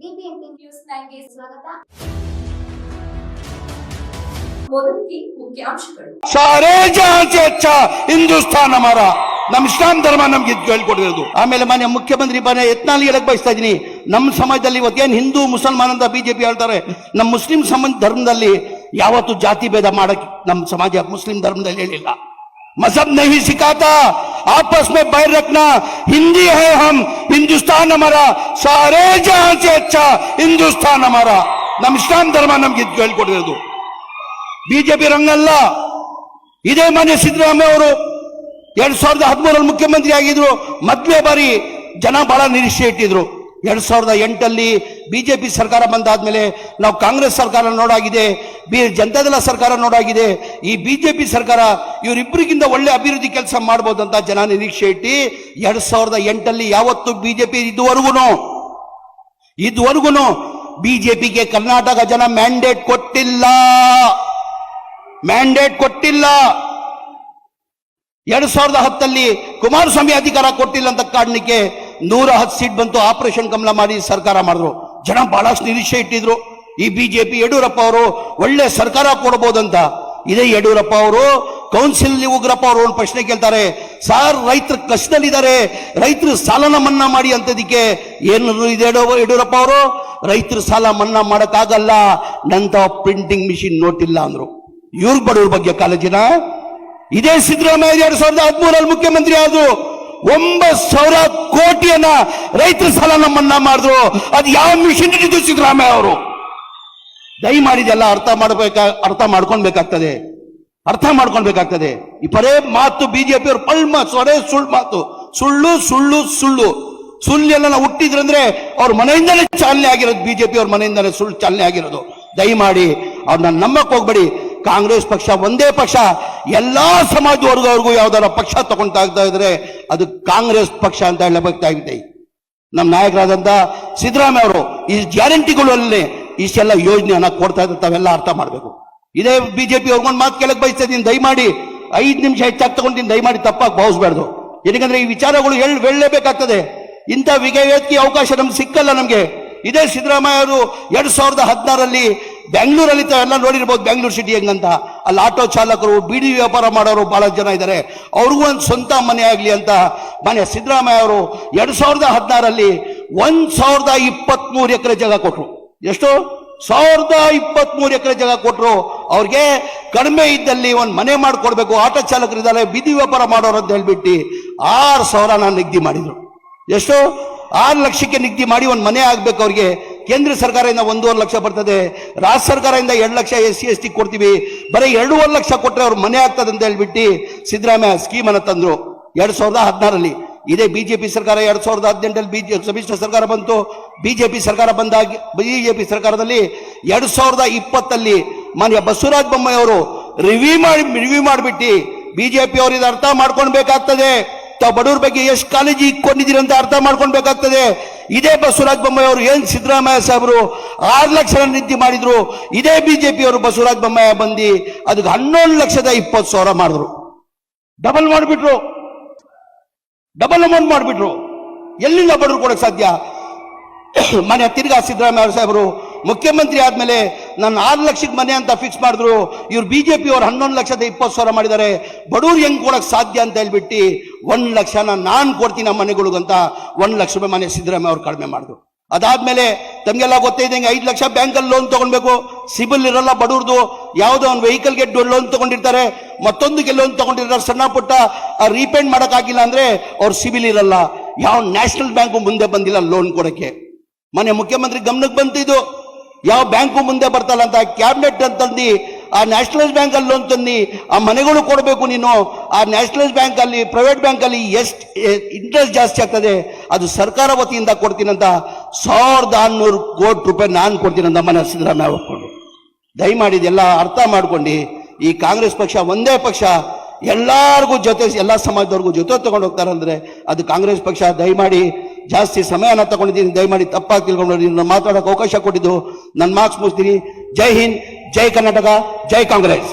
News ಸ್ವಾಗತ. ಹಿಂದೂಸ್ತಾನ್ ನಮ್ ಇಸ್ಲಾಂ ಧರ್ಮ ನಮ್ಗೆ ಹೇಳ್ಕೊಡಿರೋದು ಆಮೇಲೆ ಮಾನ್ಯ ಮುಖ್ಯಮಂತ್ರಿ ಮನೆ ಯತ್ನಾಲ್ ಹೇಳಕ್ ಬಯಸ್ತಾ ಇದೀನಿ ನಮ್ಮ ಸಮಾಜದಲ್ಲಿ ಇವತ್ತೇನು ಹಿಂದೂ, ಮುಸಲ್ಮಾನ್ ಅಂತ ಬಿಜೆಪಿ ಹೇಳ್ತಾರೆ, ನಮ್ ಮುಸ್ಲಿಂ ಸಂಬಂಧ ಧರ್ಮದಲ್ಲಿ ಯಾವತ್ತು ಜಾತಿ ಭೇದ ಮಾಡಕ್ ನಮ್ ಸಮಾಜ ಮುಸ್ಲಿಂ ಧರ್ಮದಲ್ಲಿ ಹೇಳಿಲ್ಲ. ಮಸಬ್ ನಹಿ ಸಿಕ್ಕಾತ आपस में बैर रखना हिंदी है हम हिंदुस्तान हमारा सारे जहां से अच्छा हिंदुस्तान हमारा ನಮ್ ಇಸ್ಲಾಂ ಧರ್ಮ ನಮ್ಗೆ ಇದು ಹೇಳ್ಕೊಟ್ಟಿರೋದು ಬಿಜೆಪಿ ರಂಗಲ್ಲ ಇದೇ ಮನೆ ಸಿದ್ದರಾಮಯ್ಯ ಅವರು ಎರಡ್ ಸಾವಿರದ ಹದಿಮೂರಲ್ಲಿ ಮುಖ್ಯಮಂತ್ರಿ ಆಗಿದ್ರು ಮೊದಲೇ ಬಾರಿ ಜನ ಬಹಳ ನಿರೀಕ್ಷೆ ಇಟ್ಟಿದ್ರು ಎರಡ್ ಸಾವಿರದ ಎಂಟಲ್ಲಿ ಬಿಜೆಪಿ ಸರ್ಕಾರ ಬಂದಾದ್ಮೇಲೆ ನಾವು ಕಾಂಗ್ರೆಸ್ ಸರ್ಕಾರ ನೋಡಾಗಿದೆ ಬಿ ಜನತಾದಳ ಸರ್ಕಾರ ನೋಡಾಗಿದೆ. ಈ ಬಿಜೆಪಿ ಸರ್ಕಾರ ಇವರಿಬ್ಬರಿಗಿಂತ ಒಳ್ಳೆ ಅಭಿವೃದ್ಧಿ ಕೆಲಸ ಮಾಡ್ಬೋದು ಅಂತ ಜನ ನಿರೀಕ್ಷೆ ಇಟ್ಟು ಎರಡು ಸಾವಿರದ ಎಂಟಲ್ಲಿ ಯಾವತ್ತು ಬಿಜೆಪಿ ಇದುವರೆಗೂ ಇದುವರೆಗೂ ಪಿಗೆ ಕರ್ನಾಟಕ ಜನ ಮ್ಯಾಂಡೇಟ್ ಕೊಟ್ಟಿಲ್ಲ. ಮ್ಯಾಂಡೇಟ್ ಕೊಟ್ಟಿಲ್ಲ. ಎರಡು ಸಾವಿರದ ಹತ್ತಲ್ಲಿ ಕುಮಾರಸ್ವಾಮಿ ಅಧಿಕಾರ ಕೊಟ್ಟಿಲ್ಲ ಅಂತ ಕಾರಣಕ್ಕೆ ನೂರ ಹತ್ತು ಸೀಟ್ ಬಂತು ಆಪರೇಷನ್ ಕಮಲ ಮಾಡಿ ಸರ್ಕಾರ ಮಾಡಿದ್ರು. ಜನ ಬಹಳಷ್ಟು ನಿರೀಕ್ಷೆ ಇಟ್ಟಿದ್ರು. ಈ ಬಿಜೆಪಿ ಯಡಿಯೂರಪ್ಪ ಅವರು ಒಳ್ಳೆ ಸರ್ಕಾರ ಕೊಡಬಹುದಂತ ಇದೇ ಯಡಿಯೂರಪ್ಪ ಅವರು ಕೌನ್ಸಿಲ್ ಉಗ್ರಪ್ಪ ಅವರು ಒಂದು ಪ್ರಶ್ನೆ ಕೇಳ್ತಾರೆ. ಸಾರ್, ರೈತರು ಕಷ್ಟದಲ್ಲಿದ್ದಾರೆ. ರೈತರು ಸಾಲನ ಮನ್ನಾ ಮಾಡಿ ಅಂತದಕ್ಕೆ ಏನು ಇದೆ ಯಡಿಯೂರಪ್ಪ- ಅವರು? ರೈತರು ಸಾಲ ಮನ್ನಾ ಮಾಡಕ್ಕಾಗಲ್ಲ. ನಂತ ಪ್ರಿಂಟಿಂಗ್ ಮಿಷಿನ್ ನೋಟಿಲ್ಲ ಅಂದ್ರು. ಇವ್ರ ಬಡವ್ರ ಬಗ್ಗೆ ಕಾಲೇಜಿನ. ಇದೇ ಸಿದ್ದರಾಮಯ್ಯ, ಎರಡ್ ಸಾವಿರದ ಹದಿಮೂರಲ್ಲಿ ಮುಖ್ಯಮಂತ್ರಿ ಆದ್ರು. ಒಂಬತ್ ಸಾವಿರ ಕೋಟಿಯನ್ನ ರೈತರ ಸಾಲ ನಮ್ಮನ್ನ ಮಾಡಿದ್ರು. ಅದು ಯಾವ ಮಿಷನ್ ಹಿಡಿದು ಸಿದ್ದರಾಮಯ್ಯ ಅವರು? ದಯಮಾಡಿದೆಲ್ಲ ಅರ್ಥ ಮಾಡಬೇಕ, ಅರ್ಥ ಮಾಡ್ಕೊಳ್ಬೇಕಾಗ್ತದೆ. ಅರ್ಥ ಮಾಡ್ಕೊಳ್ಬೇಕಾಗ್ತದೆ. ಈ ಪರೇ ಮಾತು ಬಿಜೆಪಿ ಪಳ್ಳ ಮಾತು ಸೊರೆ ಸುಳ್ಳು ಮಾತು. ಸುಳ್ಳು ಸುಳ್ಳು ಸುಳ್ಳು. ಸುಳ್ಳು ಎಲ್ಲ ನಾವು ಹುಟ್ಟಿದ್ರಂದ್ರೆ ಅವ್ರ ಮನೆಯಿಂದಲೇ ಚಾಲನೆ ಆಗಿರೋದು ಬಿಜೆಪಿ ಅವ್ರ ಮನೆಯಿಂದಲೇ ಸುಳ್ಳು ಚಾಲನೆ ಆಗಿರೋದು. ದಯಮಾಡಿ ಅವ್ರನ್ನ ನಂಬಕ್ ಹೋಗ್ಬೇಡಿ. ಕಾಂಗ್ರೆಸ್ ಪಕ್ಷ ಒಂದೇ ಪಕ್ಷ. ಎಲ್ಲಾ ಸಮಾಜ ವರ್ಗವ್ರಿಗೂ ಯಾವ್ದಾರ ಪಕ್ಷ ತಗೊಂತಾ ಇದ್ರೆ ಅದು ಕಾಂಗ್ರೆಸ್ ಪಕ್ಷ ಅಂತ ಹೇಳಬೇಕಾಗಿದೆ ನಮ್ಮ ನಾಯಕರಾದಂಥ ಸಿದ್ದರಾಮಯ್ಯ ಅವರು ಈ ಗ್ಯಾರಂಟಿಗಳಲ್ಲಿ ಇಷ್ಟೆಲ್ಲ ಯೋಜನೆಯನ್ನ ಕೊಡ್ತಾ ಇದ್ದಾರೆ ತಾವೆಲ್ಲ ಅರ್ಥ ಮಾಡಬೇಕು. ಇದೇ ಬಿಜೆಪಿ ಹೋಗ್ಕೊಂಡು ಮಾತು ಕೇಳಕ್ ಬಯಸ್ತಾ ಇದ್ದೀನಿ, ದಯಮಾಡಿ ಐದು ನಿಮಿಷ ಹೆಚ್ಚಾಗಿ ತಗೊಂಡಿದ್ದೀನಿ ದಯಮಾಡಿ ತಪ್ಪಾಗಿ ಭಾವಿಸ್ಬಾರ್ದು. ಏನಕ್ಕಂದ್ರೆ ಈ ವಿಚಾರಗಳು ಹೇಳಿ ಹೇಳಲೇಬೇಕಾಗ್ತದೆ. ಇಂಥ ವಿವೇಕಿ ಅವಕಾಶ ನಮ್ಗೆ ಸಿಕ್ಕಲ್ಲ ನಮಗೆ. ಇದೇ ಸಿದ್ದರಾಮಯ್ಯ ಅವರು ಎರಡ್ ಸಾವಿರದ ಹದಿನಾರಲ್ಲಿ ಬೆಂಗಳೂರಲ್ಲಿ ಎಲ್ಲ ನೋಡಿರ್ಬೋದು, ಬೆಂಗಳೂರು ಸಿಟಿ ಹೆಂಗಂತ. ಅಲ್ಲಿ ಆಟೋ ಚಾಲಕರು, ಬಿಡಿ ವ್ಯಾಪಾರ ಮಾಡೋರು ಬಹಳ ಜನ ಇದ್ದಾರೆ ಅವ್ರಿಗೂ ಒಂದು ಸ್ವಂತ ಮನೆ ಆಗಲಿ ಅಂತ ಮನೆ ಸಿದ್ದರಾಮಯ್ಯ ಅವರು ಎರಡು ಸಾವಿರದ ಹದಿನಾರಲ್ಲಿ ಒಂದು ಸಾವಿರದ ಇಪ್ಪತ್ತ್ಮೂರು ಎಕರೆ ಜಾಗ ಕೊಟ್ಟರು ಎಷ್ಟು? ಸಾವಿರದ ಇಪ್ಪತ್ಮೂರು ಎಕರೆ ಜಾಗ ಕೊಟ್ಟರು ಅವ್ರಿಗೆ ಕಡಿಮೆ ಇದ್ದಲ್ಲಿ ಒಂದು ಮನೆ ಮಾಡಿಕೊಡ್ಬೇಕು. ಆಟೋ ಚಾಲಕರು ಇದ್ದಾರೆ, ಬೀದಿ ವ್ಯಾಪಾರ ಮಾಡೋರು ಅಂತ ಹೇಳ್ಬಿಟ್ಟು ಆರು ಸಾವಿರ ನಾನು ನಿಗದಿ ಮಾಡಿದರು. ಎಷ್ಟು? ಆರು ಲಕ್ಷಕ್ಕೆ ನಿಗದಿ ಮಾಡಿ ಒಂದು ಮನೆ ಆಗಬೇಕು ಅವ್ರಿಗೆ. ಕೇಂದ್ರ ಸರ್ಕಾರದಿಂದ ಒಂದೂವರೆ ಲಕ್ಷ ಬರ್ತದೆ. ರಾಜ್ಯ ಸರ್ಕಾರದಿಂದ ಎರಡು lakh S C, S T ಕೊಡ್ತೀವಿ. ಬರೀ ಎರಡೂವರೆ ಲಕ್ಷ ಕೊಟ್ಟರೆ ಅವ್ರ ಮನೆ ಆಗ್ತದೆ ಅಂತ ಹೇಳ್ಬಿಟ್ಟು ಸಿದ್ದರಾಮಯ್ಯ ಸ್ಕೀಮನ್ನು ತಂದರು. ಎರಡ್ ಸಾವಿರದ ಹದಿನಾರಲ್ಲಿ. ಇದೇ ಬಿಜೆಪಿ ಸರ್ಕಾರ ಎರಡ್ ಸಾವಿರದ ಹದಿನೆಂಟರಲ್ಲಿ ಬಿಜೆ, ಸಮ್ಮಿಶ್ರ ಸರ್ಕಾರ ಬಂತು. ಬಿಜೆಪಿ ಸರ್ಕಾರ ಬಂದಾಗ, ಬಿಜೆಪಿ ಸರ್ಕಾರದಲ್ಲಿ ಎರಡ್ ಸಾವಿರದ ಇಪ್ಪತ್ತಲ್ಲಿ ಮಾನ್ಯ ಬಸವರಾಜ ಬೊಮ್ಮಾಯಿ ಅವರು ರಿವ್ಯೂ ಮಾಡಿ ರಿವ್ಯೂ ಮಾಡಿಬಿಟ್ಟು ಬಿಜೆಪಿ ಅವರು ಇದು ಅರ್ಥ ಮಾಡ್ಕೊಳ್ಬೇಕಾಗ್ತದೆ. ತಾವು ಬಡವ್ರ ಬಗ್ಗೆ ಎಷ್ಟು ಕಾಳಜಿ ಇಟ್ಕೊಂಡಿದ್ದೀರಿ ಅಂತ ಅರ್ಥ ಮಾಡ್ಕೊಳ್ಬೇಕಾಗ್ತದೆ. ಇದೇ ಬಸವರಾಜ ಬೊಮ್ಮಾಯಿ ಅವರು ಏನ್ ಸಿದ್ದರಾಮಯ್ಯ ಸಾಹೇಬರು ಆರು ಲಕ್ಷ ನಿಧಿ ಮಾಡಿದ್ರು, ಇದೇ ಬಿಜೆಪಿ ಅವರು ಬಸವರಾಜ ಬೊಮ್ಮಾಯಿ ಬಂದು ಅದಕ್ಕೆ ಹನ್ನೊಂದು ಲಕ್ಷದ ಇಪ್ಪತ್ತು ಸಾವಿರ ಮಾಡಿದ್ರು. ಡಬಲ್ ಮಾಡಿಬಿಟ್ರು. ಡಬಲ್ ಅಮೌಂಟ್ ಮಾಡಿಬಿಟ್ರು. ಎಲ್ಲಿಂದ ಬಡವ್ರು ಕೊಡಕ್ಕೆ ಸಾಧ್ಯ? ಮನೆ ತಿರ್ಗಾ ಸಿದ್ದರಾಮಯ್ಯ ಸಾಹೇಬರು ಮುಖ್ಯಮಂತ್ರಿ ಆದಮೇಲೆ ನಾನು ಆರು ಲಕ್ಷಕ್ಕೆ ಮನೆ ಅಂತ ಫಿಕ್ಸ್ ಮಾಡಿದ್ರು, ಇವ್ರು ಬಿಜೆಪಿ ಅವ್ರು ಹನ್ನೊಂದು ಲಕ್ಷದ ಇಪ್ಪತ್ತು ಸಾವಿರ ಮಾಡಿದ್ದಾರೆ, ಬಡವ್ರು ಹೆಂಗ್ ಕೊಡೋಕೆ ಸಾಧ್ಯ ಅಂತ ಹೇಳ್ಬಿಟ್ಟು ಒಂದ್ ಲಕ್ಷನ ನಾನು ಕೊಡ್ತೀನಿ ಆ ಮನೆಗಳಿಗಂತ ಒಂದು ಲಕ್ಷ ರೂಪಾಯಿ ಮನೆ ಸಿದ್ದರಾಮಯ್ಯ ಅವ್ರು ಕಡಿಮೆ ಮಾಡಿದ್ರು. ಅದಾದ್ಮೇಲೆ ತಮ್ಗೆಲ್ಲ ಗೊತ್ತೇ ಇದ್ದಂಗೆ ಐದು ಲಕ್ಷ ಬ್ಯಾಂಕಲ್ಲಿ ಲೋನ್ ತಗೊಳ್ಬೇಕು. ಸಿಬಿಲ್ ಇರಲ್ಲ ಬಡವ್ರದು. ಯಾವುದೋ ಒಂದು ವೆಹಿಕಲ್ಗೆ ಲೋನ್ ತಗೊಂಡಿರ್ತಾರೆ. ಮತ್ತೊಂದಕ್ಕೆ ಲೋನ್ ತಗೊಂಡಿರ್ತಾರೆ. ಸಣ್ಣ ಪುಟ್ಟ ರೀಪೇಂಟ್ ಮಾಡೋಕ್ಕಾಗಿಲ್ಲ ಅಂದ್ರೆ ಅವ್ರ ಸಿಬಿಲ್ ಇರಲ್ಲ. ಯಾವ ನ್ಯಾಷನಲ್ ಬ್ಯಾಂಕು ಮುಂದೆ ಬಂದಿಲ್ಲ ಲೋನ್ ಕೊಡಕ್ಕೆ. ಮನೆ ಮುಖ್ಯಮಂತ್ರಿ ಗಮನಕ್ಕೆ ಬಂತಿದ್ದು ಯಾವ ಬ್ಯಾಂಕು ಮುಂದೆ ಬರ್ತಲ್ಲ ಅಂತ ಕ್ಯಾಬಿನೆಟ್ ಅಂತಂದು ಆ ನ್ಯಾಷನಲೈಸ್ ಬ್ಯಾಂಕ್ ಅಲ್ಲಿ ಲೋನ್ ತನ್ನಿ ಆ ಮನೆಗಳು ಕೊಡಬೇಕು ನೀನು, ಆ ನ್ಯಾಷನಲೈಸ್ ಬ್ಯಾಂಕ್ ಅಲ್ಲಿ ಪ್ರೈವೇಟ್ ಬ್ಯಾಂಕ್ ಅಲ್ಲಿ ಎಷ್ಟು ಇಂಟ್ರೆಸ್ಟ್ ಜಾಸ್ತಿ ಆಗ್ತದೆ, ಅದು ಸರ್ಕಾರ ವತಿಯಿಂದ ಕೊಡ್ತೀನಂತ ಸಾವಿರದ ಆರುನೂರು ಕೋಟಿ ರೂಪಾಯಿ ನಾನು ಕೊಡ್ತೀನಂತ ಮನೆ ಸಿದ್ದರಾಮಯ್ಯ ಒಪ್ಕೊಂಡು ದಯಮಾಡಿ ಇದೆಲ್ಲ ಅರ್ಥ ಮಾಡ್ಕೊಂಡು, ಈ ಕಾಂಗ್ರೆಸ್ ಪಕ್ಷ ಒಂದೇ ಪಕ್ಷ, ಎಲ್ಲಾರ್ಗೂ ಜೊತೆ, ಎಲ್ಲ ಸಮಾಜದವ್ರಿಗೂ ಜೊತೆ ತಗೊಂಡು ಹೋಗ್ತಾರೆ ಅಂದರೆ ಅದು ಕಾಂಗ್ರೆಸ್ ಪಕ್ಷ, ದಯಮಾಡಿ ಜಾಸ್ತಿ ಸಮಯನ ತಗೊಂಡಿದ್ದೀನಿ, ದಯಮಾಡಿ ತಪ್ಪಾಗಿ ತಿಳ್ಕೊಂಡು ಮಾತಾಡೋಕೆ ಅವಕಾಶ ಕೊಟ್ಟಿದ್ದು ನನ್ನ ಮಾರ್ಕ್ಸ್ ಮುಗಿಸ್ತೀನಿ, ಜೈ ಹಿಂದ್ ಜೈ ಕರ್ನಾಟಕ ಜೈ ಕಾಂಗ್ರೆಸ್